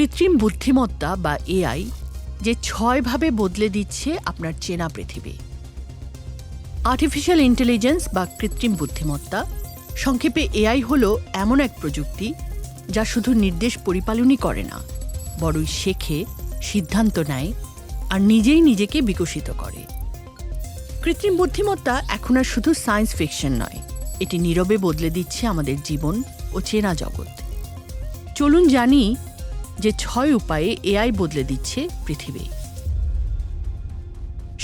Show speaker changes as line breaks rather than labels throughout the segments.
কৃত্রিম বুদ্ধিমত্তা বা এআই যে ছয়ভাবে বদলে দিচ্ছে আপনার চেনা পৃথিবী। আর্টিফিশিয়াল ইন্টেলিজেন্স বা কৃত্রিম বুদ্ধিমত্তা সংক্ষেপে এআই হল এমন এক প্রযুক্তি যা শুধু নির্দেশ পরিপালনই করে না, বরং শেখে, সিদ্ধান্ত নেয় আর নিজেই নিজেকে বিকশিত করে। কৃত্রিম বুদ্ধিমত্তা এখন আর শুধু সায়েন্স ফিকশন নয়, এটি নীরবে বদলে দিচ্ছে আমাদের জীবন ও চেনা জগৎ। চলুন জানি যে ছয় উপায়ে এআই বদলে দিচ্ছে পৃথিবী।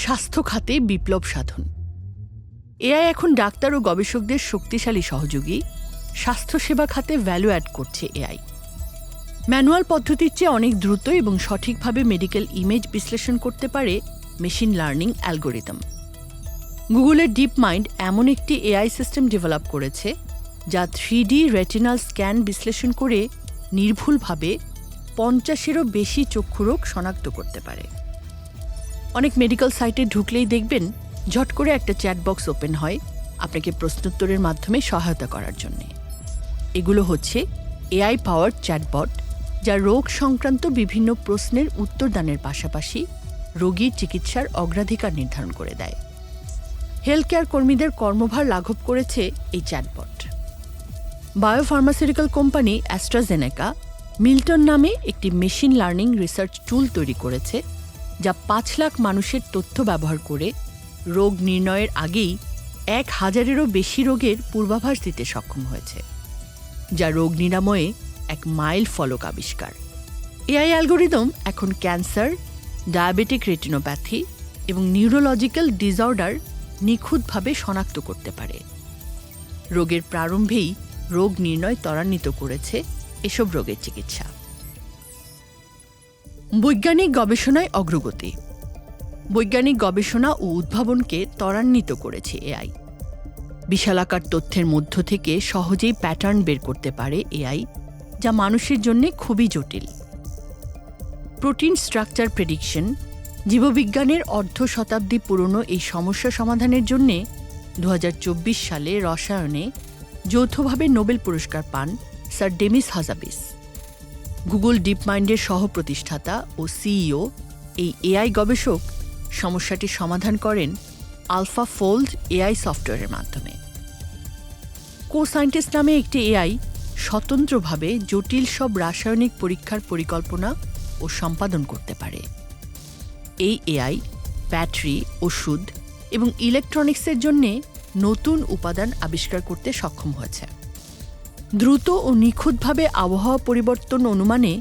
স্বাস্থ্য খাতে বিপ্লব সাধন। এআই এখন ডাক্তার ও গবেষকদের শক্তিশালী সহযোগী। স্বাস্থ্যসেবা খাতে ভ্যালু অ্যাড করছে এআই। ম্যানুয়াল পদ্ধতির চেয়ে অনেক দ্রুত এবং সঠিকভাবে মেডিকেল ইমেজ বিশ্লেষণ করতে পারে মেশিন লার্নিং অ্যালগোরিদম গুগলের ডিপ মাইন্ড এমন একটি এআই সিস্টেম ডেভেলপ করেছে, যা থ্রি রেটিনাল স্ক্যান বিশ্লেষণ করে নির্ভুলভাবে পঞ্চাশেরও বেশি চক্ষুরোগ শনাক্ত করতে পারে। অনেক মেডিকেল সাইটে ঢুকলেই দেখবেন ঝট করে একটা চ্যাট বক্স ওপেন হয় আপনাকে প্রশ্নোত্তরের মাধ্যমে সহায়তা করার জন্য। এগুলো হচ্ছে এআই পাওয়ার চ্যাটবট যা রোগ সংক্রান্ত বিভিন্ন প্রশ্নের উত্তরদানের পাশাপাশি রোগীর চিকিৎসার অগ্রাধিকার নির্ধারণ করে দেয়। হেলথ কেয়ার কর্মীদের কর্মভার লাঘব করেছে এই chatbot biopharmaceutical company AstraZeneca Milton নামে একটি মেশিন লার্নিং রিসার্চ টুল তৈরি করেছে, যা পাঁচ লাখ মানুষের তথ্য ব্যবহার করে রোগ নির্ণয়ের আগেই এক হাজারেরও বেশি রোগের পূর্বাভাস দিতে সক্ষম হয়েছে, যা রোগ নিরাময়ে এক মাইল ফলক আবিষ্কার। এআই অ্যালগোরিদম এখন ক্যান্সার, ডায়াবেটিক রেটিনোপ্যাথি এবং নিউরোলজিক্যাল ডিসঅর্ডার নিখুঁতভাবে শনাক্ত করতে পারে। রোগের প্রারম্ভেই রোগ নির্ণয় ত্বরান্বিত করেছে এসব রোগের চিকিৎসা। বৈজ্ঞানিক গবেষণায় অগ্রগতি। বৈজ্ঞানিক গবেষণা ও উদ্ভাবনকে ত্বরান্বিত করেছে এআই বিশালাকার তথ্যের মধ্য থেকে সহজেই প্যাটার্ন বের করতে পারে এআই যা মানুষের জন্য খুবই জটিল। প্রোটিন স্ট্রাকচার প্রেডিকশন, জীববিজ্ঞানের অর্ধ শতাব্দী পুরনো এই সমস্যা সমাধানের জন্য দু সালে রসায়নে যৌথভাবে নোবেল পুরস্কার পান sir Demis Hassabis. Google deep মাইন্ডের সহ প্রতিষ্ঠাতা ও সিইও, এই এআই গবেষক সমস্যাটি সমাধান করেন আলফা ফোল্ড এআই সফটওয়্যারের মাধ্যমে। কো সায়েন্টিস্ট নামে একটি এআই স্বতন্ত্রভাবে জটিল সব রাসায়নিক পরীক্ষার পরিকল্পনা ও সম্পাদন করতে পারে। এই এআই ব্যাটারি, ওষুধ এবং ইলেকট্রনিক্সের জন্যে নতুন উপাদান আবিষ্কার করতে সক্ষম হয়েছে। দ্রুত ও নিখুঁতভাবে আবহাওয়া পরিবর্তন অনুমানে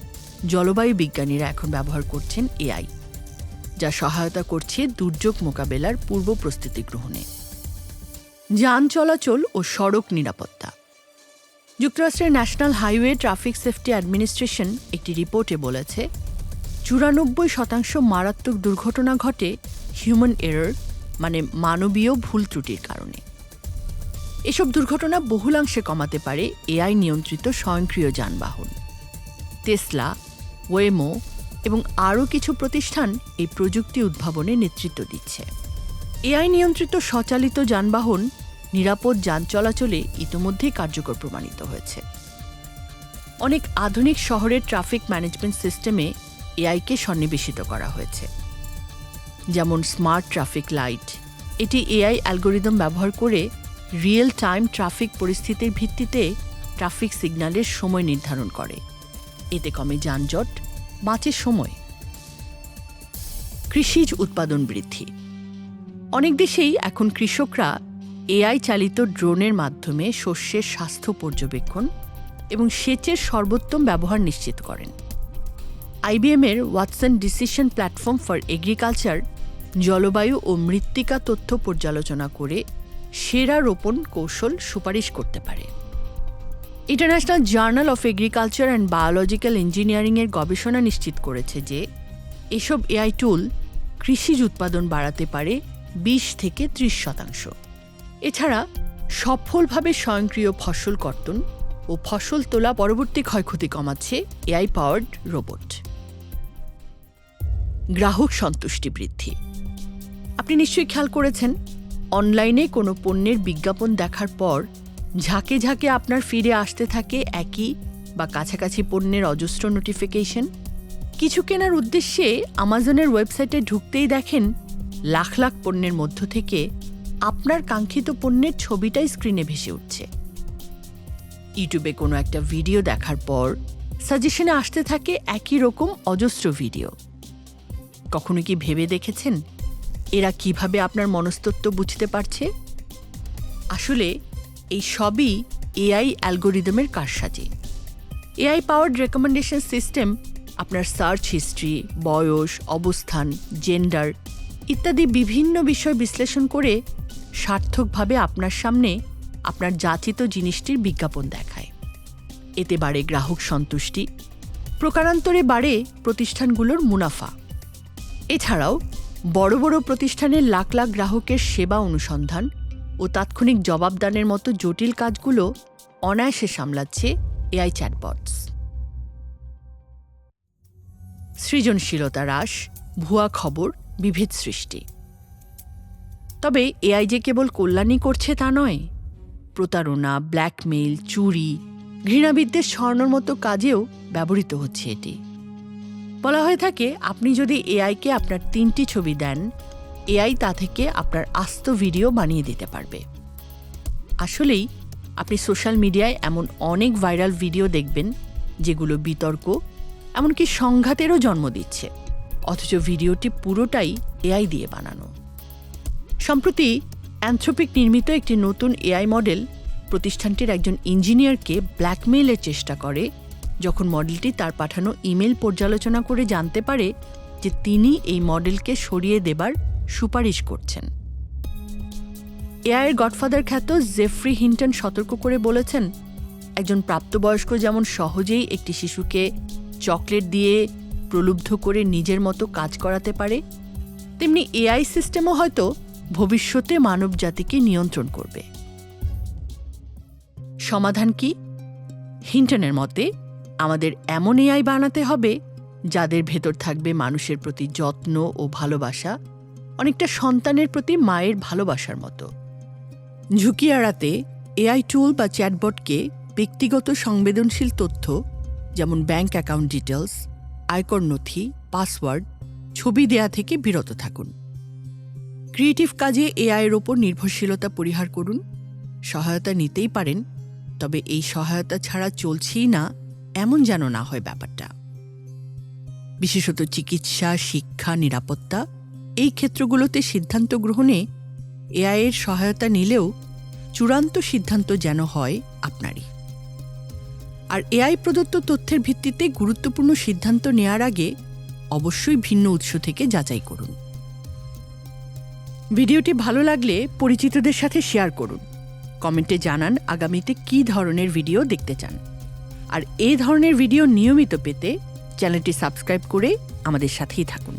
জলবায়ু বিজ্ঞানীরা এখন ব্যবহার করছেন এআই, যা সহায়তা করছে দুর্যোগ মোকাবেলার পূর্ব প্রস্তুতি গ্রহণে। যান চলাচল ও সড়ক নিরাপত্তা। যুক্তরাষ্ট্রের national highway traffic safety administration একটি রিপোর্টে বলেছে, চুরানব্বই শতাংশ মারাত্মক দুর্ঘটনা ঘটে হিউম্যান এরর মানে মানবীয় ভুল ত্রুটির কারণে। এসব দুর্ঘটনা বহুলাংশে কমাতে পারে এআই নিয়ন্ত্রিত স্বয়ংক্রিয় যানবাহন। টেসলা, ওয়েমো এবং আরও কিছু প্রতিষ্ঠান এই প্রযুক্তি উদ্ভাবনে নেতৃত্ব দিচ্ছে। এআই নিয়ন্ত্রিত স্বচালিত যানবাহন নিরাপদ যান চলাচলে ইতোমধ্যেই কার্যকর প্রমাণিত হয়েছে। অনেক আধুনিক শহরের ট্রাফিক ম্যানেজমেন্ট সিস্টেমে এআইকে সন্নিবেশিত করা হয়েছে। যেমন স্মার্ট ট্রাফিক লাইট, এটি এআই অ্যালগোরিদম ব্যবহার করে রিয়েল টাইম ট্রাফিক পরিস্থিতির ভিত্তিতে ট্রাফিক সিগন্যালের সময় নির্ধারণ করে। এতে কমে যানজট, বাঁচে সময়। কৃষিজ উৎপাদন বৃদ্ধি। অনেক দেশেই এখন কৃষকরা এআই চালিত ড্রোনের মাধ্যমে শস্যের স্বাস্থ্য পর্যবেক্ষণ এবং সেচের সর্বোত্তম ব্যবহার নিশ্চিত করেন। আইবিএমের Watson decision platform for agriculture, জলবায়ু ও মৃত্তিকা তথ্য পর্যালোচনা করে সেরা রোপণ কৌশল সুপারিশ করতে পারে। International journal of agriculture and biological ইঞ্জিনিয়ারিংয়ের গবেষণা নিশ্চিত করেছে যে, এসব এআই টুল কৃষিজ উৎপাদন বাড়াতে পারে বিশ থেকে ত্রিশ শতাংশ। এছাড়া সফলভাবে স্বয়ংক্রিয় ফসল কর্তন ও ফসল তোলা পরবর্তী ক্ষয়ক্ষতি কমাচ্ছে এআই পাওয়ার্ড রোবট। গ্রাহক সন্তুষ্টি বৃদ্ধি। আপনি নিশ্চয়ই খেয়াল করেছেন অনলাইনে কোনো পণ্যের বিজ্ঞাপন দেখার পর ঝাঁকে ঝাঁকে আপনার ফিরে আসতে থাকে একই বা কাছাকাছি পণ্যের অজস্র নোটিফিকেশন। কিছু কেনার উদ্দেশ্যে আমাজনের ওয়েবসাইটে ঢুকতেই দেখেন লাখ লাখ পণ্যের মধ্য থেকে আপনার কাঙ্ক্ষিত পণ্যের ছবিটাই স্ক্রিনে ভেসে উঠছে। ইউটিউবে কোনো একটা ভিডিও দেখার পর সাজেশনে আসতে থাকে একই রকম অজস্র ভিডিও। কখনো কি ভেবে দেখেছেন? এরা কীভাবে আপনার মনস্তত্ত্ব বুঝতে পারছে? আসলে, এই সবই এআই অ্যালগোরিদমের কারসাজি। এআই পাওয়ার্ড রেকমেন্ডেশন সিস্টেম আপনার সার্চ হিস্ট্রি বয়স, অবস্থান জেন্ডার ইত্যাদি বিভিন্ন বিষয় বিশ্লেষণ করে সার্থকভাবে আপনার সামনে আপনার যাচিত জিনিসটির বিজ্ঞাপন দেখায়। এতে বাড়ে গ্রাহক সন্তুষ্টি, প্রকারান্তরে বাড়ে প্রতিষ্ঠানগুলোর মুনাফা। এছাড়াও বড় বড় প্রতিষ্ঠানের লাখ লাখ গ্রাহকের সেবা অনুসন্ধান ও তাৎক্ষণিক জবাবদানের মতো জটিল কাজগুলো অনায়াসে সামলাচ্ছে এআই চ্যাটবটস। সৃজনশীলতা হ্রাস, ভুয়া খবর, বিভেদ সৃষ্টি। তবে এআই যে কেবল কল্যাণই করছে তা নয়, প্রতারণা, ব্ল্যাকমেইল, চুরি ঘৃণাবিদ্বেষ স্বর্ণর মতো কাজেও ব্যবহৃত হচ্ছে এটি। বলা হয়ে থাকে, আপনি যদি এআইকে আপনার তিনটি ছবি দেন এআই তা থেকে আপনার আস্ত ভিডিও বানিয়ে দিতে পারবে। আসলেই, আপনি সোশ্যাল মিডিয়ায় এমন অনেক ভাইরাল ভিডিও দেখবেন, যেগুলো বিতর্ক, এমনকি সংঘাতেরও জন্ম দিচ্ছে, অথচ ভিডিওটি পুরোটাই এআই দিয়ে বানানো। সম্প্রতি অ্যান্থ্রোপিক নির্মিত একটি নতুন এআই মডেল প্রতিষ্ঠানটির একজন ইঞ্জিনিয়ারকে ব্ল্যাকমেইলের চেষ্টা করে যখন মডেলটি তার পাঠানো ইমেল পর্যালোচনা করে জানতে পারে যে তিনি এই মডেলকে সরিয়ে দেবার সুপারিশ করছেন। এআইয়ের গডফাদার খ্যাত জেফ্রি হিন্টন সতর্ক করে বলেছেন, একজন প্রাপ্তবয়স্ক যেমন সহজেই একটি শিশুকে চকলেট দিয়ে প্রলুব্ধ করে নিজের মতো কাজ করাতে পারে, তেমনি এআই সিস্টেমও হয়তো ভবিষ্যতে মানব জাতিকে নিয়ন্ত্রণ করবে। সমাধান কি? হিন্টনের মতে আমাদের এমন এআই বানাতে হবে যাদের ভেতর থাকবে মানুষের প্রতি যত্ন ও ভালোবাসা, অনেকটা সন্তানের প্রতি মায়ের ভালোবাসার মতো। ঝুঁকি এড়াতে এআই টুল বা চ্যাটবটকে ব্যক্তিগত সংবেদনশীল তথ্য, যেমন ব্যাংক অ্যাকাউন্ট ডিটেলস, আয়কর নথি, পাসওয়ার্ড, ছবি দেয়া থেকে বিরত থাকুন। ক্রিয়েটিভ কাজে এআইয়ের ওপর নির্ভরশীলতা পরিহার করুন। সহায়তা নিতেই পারেন, তবে এই সহায়তা ছাড়া চলছেই না। এমন যেন না হয় ব্যাপারটা। বিশেষত চিকিৎসা, শিক্ষা, নিরাপত্তা, এই ক্ষেত্রগুলোতে সিদ্ধান্ত গ্রহণে এআইয়ের সহায়তা নিলেও চূড়ান্ত সিদ্ধান্ত যেন হয় আপনারই। আর এআই প্রদত্ত তথ্যের ভিত্তিতে গুরুত্বপূর্ণ সিদ্ধান্ত নেয়ার আগে অবশ্যই ভিন্ন উৎস থেকে যাচাই করুন। ভিডিওটি ভালো লাগলে পরিচিতদের সাথে শেয়ার করুন। কমেন্টে জানান আগামীতে কী ধরনের ভিডিও দেখতে চান। আর এই ধরনের ভিডিও নিয়মিত পেতে চ্যানেলটি সাবস্ক্রাইব করে আমাদের সাথেই থাকুন।